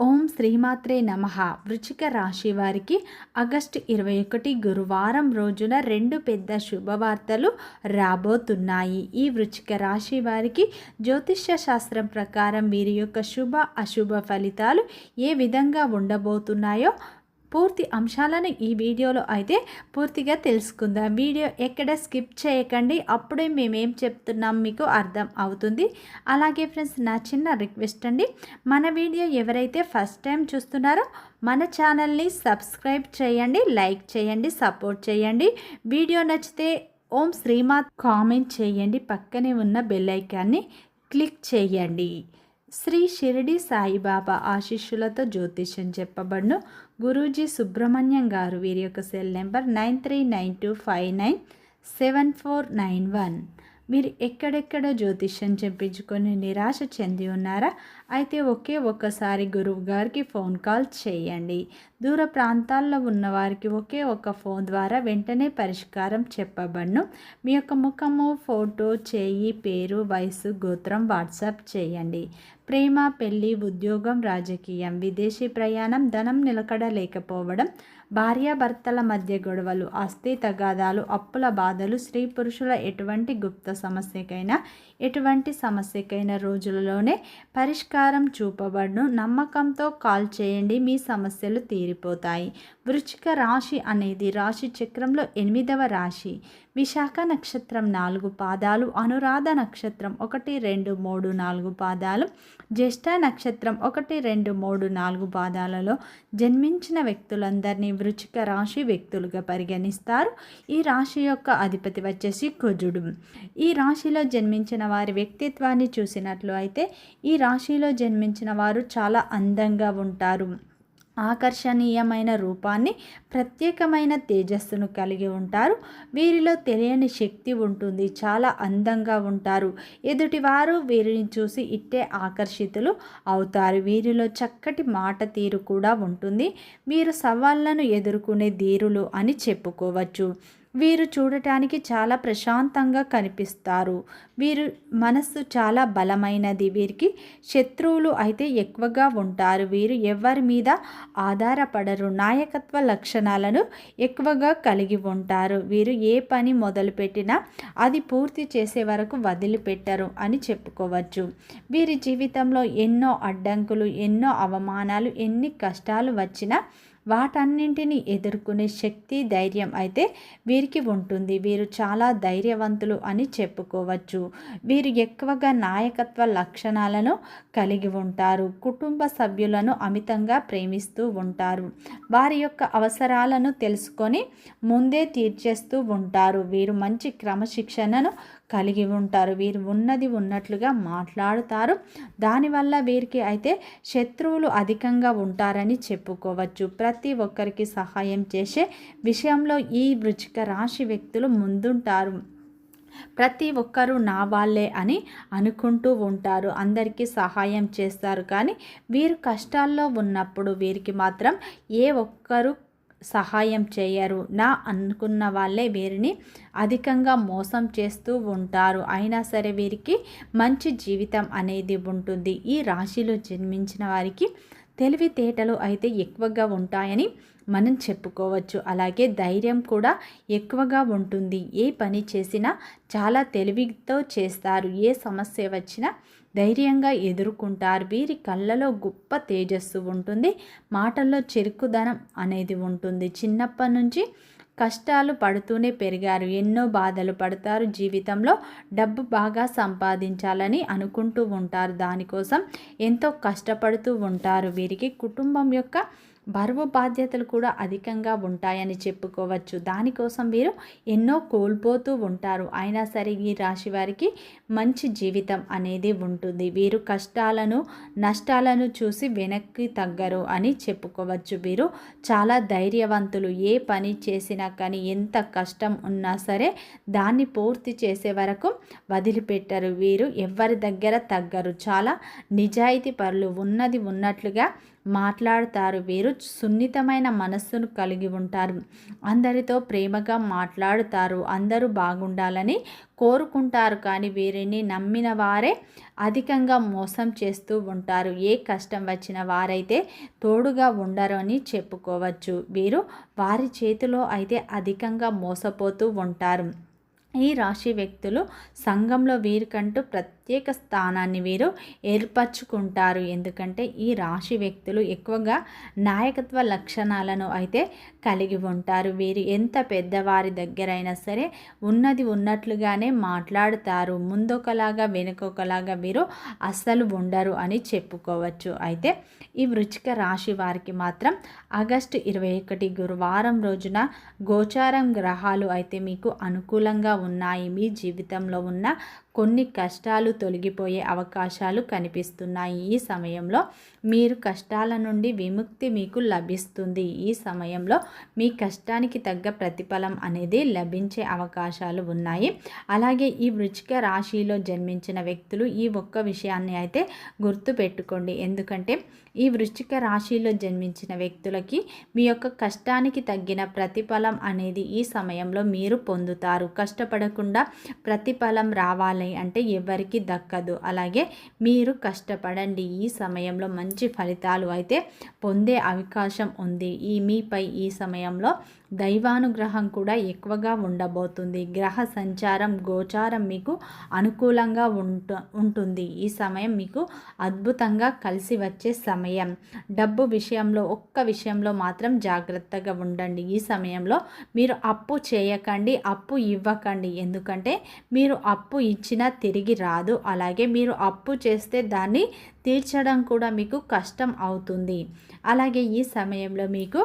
ఓం శ్రీమాత్రే నమ. వృచ్చిక రాశి వారికి ఆగస్టు ఇరవై ఒకటి గురువారం రోజున రెండు పెద్ద శుభవార్తలు రాబోతున్నాయి. ఈ వృచ్చిక రాశి వారికి జ్యోతిష్య శాస్త్రం ప్రకారం వీరి యొక్క శుభ అశుభ ఫలితాలు ఏ విధంగా ఉండబోతున్నాయో పూర్తి అంశాలను ఈ వీడియోలో అయితే పూర్తిగా తెలుసుకుందాం. వీడియో ఎక్కడ స్కిప్ చేయకండి. అప్పుడే మేమేం చెప్తున్నాం మీకు అర్థం అవుతుంది. అలాగే ఫ్రెండ్స్ నా చిన్న రిక్వెస్ట్ అండి. మన వీడియో ఎవరైతే ఫస్ట్ టైం చూస్తున్నారో మన ఛానల్ని సబ్స్క్రైబ్ చేయండి లైక్ చేయండి సపోర్ట్ చేయండి. వీడియో నచ్చితే ఓం శ్రీమాత్ కామెంట్ చేయండి. పక్కనే ఉన్న బెల్ ఐకాన్ని క్లిక్ చేయండి. శ్రీ షిరిడి సాయిబాబా ఆశీస్సులతో జ్యోతిష్యం చెప్పబడును. గురూజీ సుబ్రహ్మణ్యం గారు వీరి యొక్క cell number nine three nine two five nine seven four nine one. మీరు ఎక్కడెక్కడ జ్యోతిష్యం చెప్పించుకొని నిరాశ చెంది ఉన్నారా? అయితే ఒకే ఒక్కసారి గురువు గారికి ఫోన్ కాల్ చేయండి. దూర ప్రాంతాల్లో ఉన్న వారికి ఒకే ఒక ఫోన్ ద్వారా వెంటనే పరిష్కారం చెప్పబడును. మీ యొక్క ముఖము ఫోటో చేయి పేరు వయసు గోత్రం వాట్సాప్ చేయండి. ప్రేమ పెళ్ళి ఉద్యోగం రాజకీయం విదేశీ ప్రయాణం ధనం నిలకడ లేకపోవడం భార్యాభర్తల మధ్య గొడవలు ఆస్తి తగాదాలు అప్పుల బాధలు స్త్రీ పురుషుల ఎటువంటి గుప్త సమస్యకైనా ఎటువంటి సమస్యకైనా రోజులలోనే పరిష్కారం చూపబడును. నమ్మకంతో కాల్ చేయండి. మీ సమస్యలు తీరిపోతాయి. వృచ్చిక రాశి అనేది రాశి చక్రంలో ఎనిమిదవ రాశి. విశాఖ నక్షత్రం నాలుగు పాదాలు అనురాధ నక్షత్రం ఒకటి రెండు మూడు నాలుగు పాదాలు జ్యేష్ఠ నక్షత్రం ఒకటి రెండు మూడు నాలుగు పాదాలలో జన్మించిన వ్యక్తులందరినీ వృచిక రాశి వ్యక్తులుగా పరిగణిస్తారు. ఈ రాశి యొక్క అధిపతి వచ్చేసి కుజుడు. ఈ రాశిలో జన్మించిన వారి వ్యక్తిత్వాన్ని చూసినట్లు అయితే ఈ రాశిలో జన్మించిన వారు చాలా అందంగా ఉంటారు. ఆకర్షణీయమైన రూపాన్ని ప్రత్యేకమైన తేజస్సును కలిగి ఉంటారు. వీరిలో తెలియని శక్తి ఉంటుంది. చాలా అందంగా ఉంటారు. ఎదుటివారు వీరిని చూసి ఇట్టే ఆకర్షితులు అవుతారు. వీరిలో చక్కటి మాట తీరు కూడా ఉంటుంది. వీరు సవాళ్ళను ఎదుర్కొనే ధీరులు అని చెప్పుకోవచ్చు. వీరు చూడటానికి చాలా ప్రశాంతంగా కనిపిస్తారు. వీరు మనస్సు చాలా బలమైనది. వీరికి శత్రువులు అయితే ఎక్కువగా ఉంటారు. వీరు ఎవరి మీద ఆధారపడరు. నాయకత్వ లక్షణాలను ఎక్కువగా కలిగి ఉంటారు. వీరు ఏ పని మొదలుపెట్టినా అది పూర్తి చేసే వరకు వదిలిపెట్టరు అని చెప్పుకోవచ్చు. వీరి జీవితంలో ఎన్నో అడ్డంకులు ఎన్నో అవమానాలు ఎన్ని కష్టాలు వచ్చినా వాటన్నింటిని ఎదుర్కొనే శక్తి ధైర్యం అయితే వీరికి ఉంటుంది. వీరు చాలా ధైర్యవంతులు అని చెప్పుకోవచ్చు. వీరు ఎక్కువగా నాయకత్వ లక్షణాలను కలిగి ఉంటారు. కుటుంబ సభ్యులను అమితంగా ప్రేమిస్తూ ఉంటారు. వారి యొక్క అవసరాలను తెలుసుకొని ముందే తీర్చేస్తూ ఉంటారు. వీరు మంచి క్రమశిక్షణను కలిగి ఉంటారు. వీరు ఉన్నది ఉన్నట్లుగా మాట్లాడుతారు. దానివల్ల వీరికి అయితే శత్రువులు అధికంగా ఉంటారని చెప్పుకోవచ్చు. ప్రతి ఒక్కరికి సహాయం చేసే విషయంలో ఈ వృచిక రాశి వ్యక్తులు ముందుంటారు. ప్రతి ఒక్కరూ నా వాళ్ళే అని అనుకుంటూ ఉంటారు. అందరికీ సహాయం చేస్తారు. కానీ వీరు కష్టాల్లో ఉన్నప్పుడు వీరికి మాత్రం ఏ ఒక్కరు సహాయం చేయరు. నా అనుకున్న వాళ్ళే వీరిని అధికంగా మోసం చేస్తూ ఉంటారు. అయినా సరే వీరికి మంచి జీవితం అనేది ఉంటుంది. ఈ రాశిలో జన్మించిన వారికి తెలివితేటలు అయితే ఎక్కువగా ఉంటాయని మనం చెప్పుకోవచ్చు. అలాగే ధైర్యం కూడా ఎక్కువగా ఉంటుంది. ఏ పని చేసినా చాలా తెలివితో చేస్తారు. ఏ సమస్య వచ్చినా ధైర్యంగా ఎదుర్కొంటారు. వీరి కళ్ళలో గొప్ప తేజస్సు ఉంటుంది. మాటల్లో చెరుకుదనం అనేది ఉంటుంది. చిన్నప్పటి నుంచి కష్టాలు పడుతూనే పెరిగారు. ఎన్నో బాధలు పడతారు. జీవితంలో డబ్బు బాగా సంపాదించాలని అనుకుంటూ ఉంటారు. దానికోసం ఎంతో కష్టపడుతూ ఉంటారు. వీరికి కుటుంబం యొక్క బరువు బాధ్యతలు కూడా అధికంగా ఉంటాయని చెప్పుకోవచ్చు. దానికోసం వీరు ఎన్నో కోల్పోతూ ఉంటారు. అయినా సరే ఈ రాశి వారికి మంచి జీవితం అనేది ఉంటుంది. వీరు కష్టాలను నష్టాలను చూసి వెనక్కి తగ్గరు అని చెప్పుకోవచ్చు. వీరు చాలా ధైర్యవంతులు. ఏ పని చేసినా కానీ ఎంత కష్టం ఉన్నా సరే దాన్ని పూర్తి చేసే వరకు వదిలిపెట్టరు. వీరు ఎవరి దగ్గర తగ్గరు. చాలా నిజాయితీ పరులు ఉన్నది ఉన్నట్లుగా మాట్లాడతారు. వీరు సున్నితమైన మనస్సును కలిగి ఉంటారు. అందరితో ప్రేమగా మాట్లాడుతారు. అందరూ బాగుండాలని కోరుకుంటారు. కానీ వీరిని నమ్మిన వారే అధికంగా మోసం చేస్తూ ఉంటారు. ఏ కష్టం వచ్చిన వారైతే తోడుగా ఉండరు అని చెప్పుకోవచ్చు. వీరు వారి చేతిలో అయితే అధికంగా మోసపోతూ ఉంటారు. ఈ రాశి వ్యక్తులు సంఘంలో వీరికంటూ ప్రత్యేక స్థానాన్ని వీరు ఏర్పరచుకుంటారు. ఎందుకంటే ఈ రాశి వ్యక్తులు ఎక్కువగా నాయకత్వ లక్షణాలను అయితే కలిగి ఉంటారు. వీరు ఎంత పెద్దవారి దగ్గరైనా సరే ఉన్నది ఉన్నట్లుగానే మాట్లాడుతారు. ముందొకలాగా వెనుకొకలాగా వీరు అస్సలు ఉండరు అని చెప్పుకోవచ్చు. అయితే ఈ వృచ్చిక రాశి వారికి మాత్రం ఆగస్టు ఇరవై ఒకటి గురువారం రోజున గోచారం గ్రహాలు అయితే మీకు అనుకూలంగా ఉన్నాయి మీ జీవితంలో ఉన్న కొన్ని కష్టాలు తొలగిపోయే అవకాశాలు కనిపిస్తున్నాయి. ఈ సమయంలో మీరు కష్టాల నుండి విముక్తి మీకు లభిస్తుంది. ఈ సమయంలో మీ కష్టానికి తగ్గ ప్రతిఫలం అనేది లభించే అవకాశాలు ఉన్నాయి. అలాగే ఈ వృచ్చిక రాశిలో జన్మించిన వ్యక్తులు ఈ ఒక్క విషయాన్ని అయితే గుర్తుపెట్టుకోండి ఎందుకంటే ఈ వృశ్చిక రాశిలో జన్మించిన వ్యక్తులకి మీ యొక్క కష్టానికి తగ్గిన ప్రతిఫలం అనేది ఈ సమయంలో మీరు పొందుతారు. కష్టపడకుండా ప్రతిఫలం రావాలి? అంటే ఎవరికి దక్కదు. అలాగే మీరు కష్టపడండి. ఈ సమయంలో మంచి ఫలితాలు అయితే పొందే అవకాశం ఉంది. ఈ మీపై ఈ సమయంలో దైవానుగ్రహం కూడా ఎక్కువగా ఉండబోతుంది. గ్రహ సంచారం గోచారం మీకు అనుకూలంగా ఉంట ఉంటుంది. ఈ సమయం మీకు అద్భుతంగా కలిసి వచ్చే సమయం. డబ్బు విషయంలో ఒక్క విషయంలో మాత్రం జాగ్రత్తగా ఉండండి. ఈ సమయంలో మీరు అప్పు చేయకండి అప్పు ఇవ్వకండి. ఎందుకంటే మీరు అప్పు ఇచ్చినా తిరిగి రాదు. అలాగే మీరు అప్పు చేస్తే దాన్ని తీర్చడం కూడా మీకు కష్టం అవుతుంది. అలాగే ఈ సమయంలో మీకు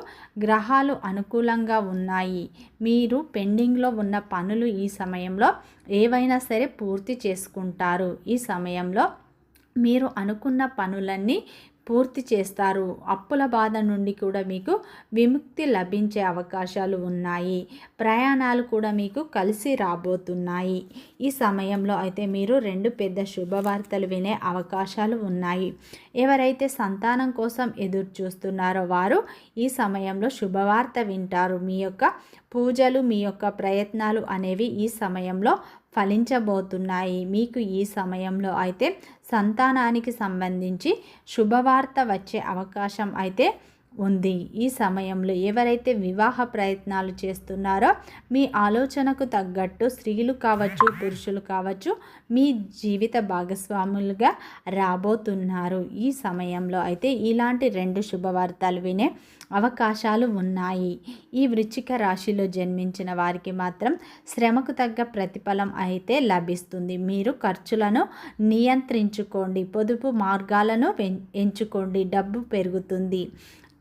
గ్రహాలు అనుకూలంగా ఉన్నాయి. మీరు పెండింగ్లో ఉన్న పనులు ఈ సమయంలో ఏవైనా సరే పూర్తి చేసుకుంటారు. ఈ సమయంలో మీరు అనుకున్న పనులన్నీ పూర్తి చేస్తారు. అప్పుల బాధ నుండి కూడా మీకు విముక్తి లభించే అవకాశాలు ఉన్నాయి. ప్రయాణాలు కూడా మీకు కలిసి రాబోతున్నాయి. ఈ సమయంలో అయితే మీరు రెండు పెద్ద శుభవార్తలు వినే అవకాశాలు ఉన్నాయి. ఎవరైతే సంతానం కోసం ఎదురు చూస్తున్నారో వారు ఈ సమయంలో శుభవార్త వింటారు. మీ యొక్క పూజలు మీ యొక్క ప్రయత్నాలు అనేవి ఈ సమయంలో ఫలించబోతున్నాయి. మీకు ఈ సమయంలో అయితే సంతానానికి సంబంధించి శుభవార్త వచ్చే అవకాశం అయితే ఉంది. ఈ సమయంలో ఎవరైతే వివాహ ప్రయత్నాలు చేస్తున్నారో మీ ఆలోచనకు తగ్గట్టు స్త్రీలు కావచ్చు పురుషులు కావచ్చు మీ జీవిత భాగస్వాములుగా రాబోతున్నారు. ఈ సమయంలో అయితే ఇలాంటి రెండు శుభవార్తలు వినే అవకాశాలు ఉన్నాయి. ఈ వృచ్చిక రాశిలో జన్మించిన వారికి మాత్రం శ్రమకు తగ్గ ప్రతిఫలం అయితే లభిస్తుంది. మీరు ఖర్చులను నియంత్రించుకోండి పొదుపు మార్గాలను ఎంచుకోండి డబ్బు పెరుగుతుంది.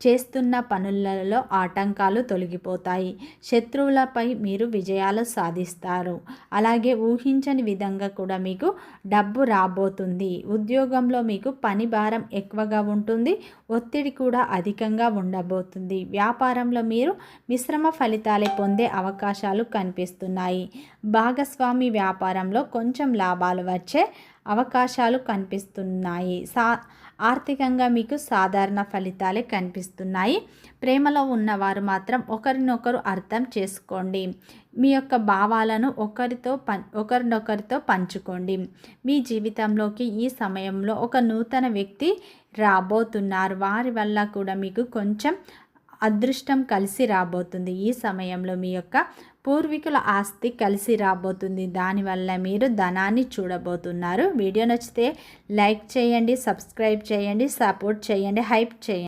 చేస్తున్న పనులలో ఆటంకాలు తొలగిపోతాయి. శత్రువులపై మీరు విజయాలు సాధిస్తారు. అలాగే ఊహించని విధంగా కూడా మీకు డబ్బు రాబోతుంది. ఉద్యోగంలో మీకు పని భారం ఎక్కువగా ఉంటుంది. ఒత్తిడి కూడా అధికంగా ఉండబోతుంది. వ్యాపారంలో మీరు మిశ్రమ ఫలితాలే పొందే అవకాశాలు కనిపిస్తున్నాయి. భాగస్వామి వ్యాపారంలో కొంచెం లాభాలు వచ్చే అవకాశాలు కనిపిస్తున్నాయి. సా ఆర్థికంగా మీకు సాధారణ ఫలితాలే కనిపిస్తున్నాయి. ప్రేమలో ఉన్నవారు మాత్రం ఒకరినొకరు అర్థం చేసుకోండి. మీ యొక్క భావాలను ఒకరితో పం ఒకరినొకరితో పంచుకోండి. మీ జీవితంలోకి ఈ సమయంలో ఒక నూతన వ్యక్తి రాబోతున్నారు. వారి వల్ల కూడా మీకు కొంచెం అదృష్టం కలిసి రాబోతుంది. ఈ సమయంలో మీ యొక్క పూర్వీకుల ఆస్తి కలిసి రాబోతుంది. దానివల్ల మీరు ధనాన్ని చూడబోతున్నారు. వీడియో నచ్చితే లైక్ చేయండి సబ్స్క్రైబ్ చేయండి సపోర్ట్ చేయండి హైప్ చేయండి.